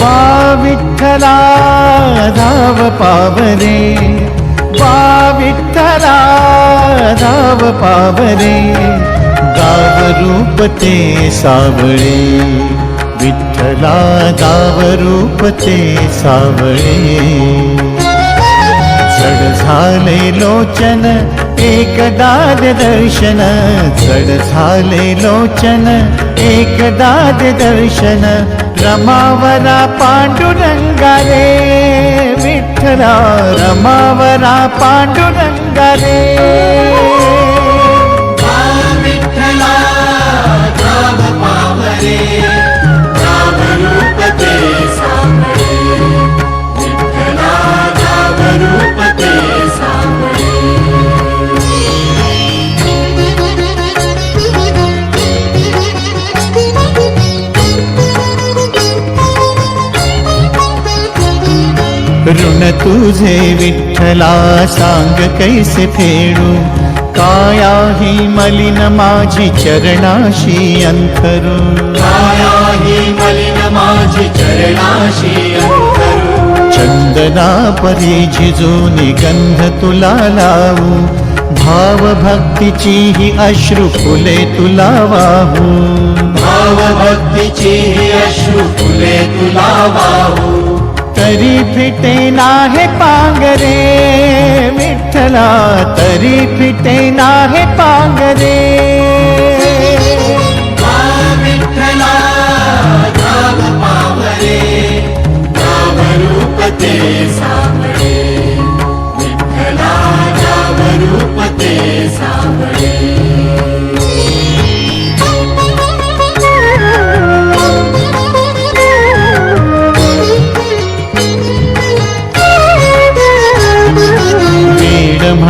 बा विठ्ठला धाव पावरे. बा विठ्ठला धाव पावरे. गाव रूप ते सावळे. मला दावरूपचे सावळे। चढ झाले लोचन एकदाद दर्शन सड लोचन एकदाद दर्शन रमावरा पाण्डु विठ्ठला रमावरा पाण्डु ऋण तुझे विठ्ठला सांग कैसे फेडू? काया ही मलिन माझी चरणाशी अंथरू. काया ही मलिन माझी चरणाशी अंतरू चंदना परी झिजून गंध तुला लावू. भाव भक्तीची ही अश्रू फुले तुला वाहू. भाव भक्तीची ही अश्रू फुले तुला वाहू. तरी फिटे नाहे पांगरे विठ्ठला तरी फिटे नाहे पांगरे. विठ्ठला पावरे रूप ते विठ्ठला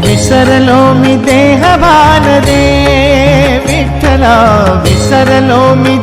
विसरलोमि देहवादे विसरलोमि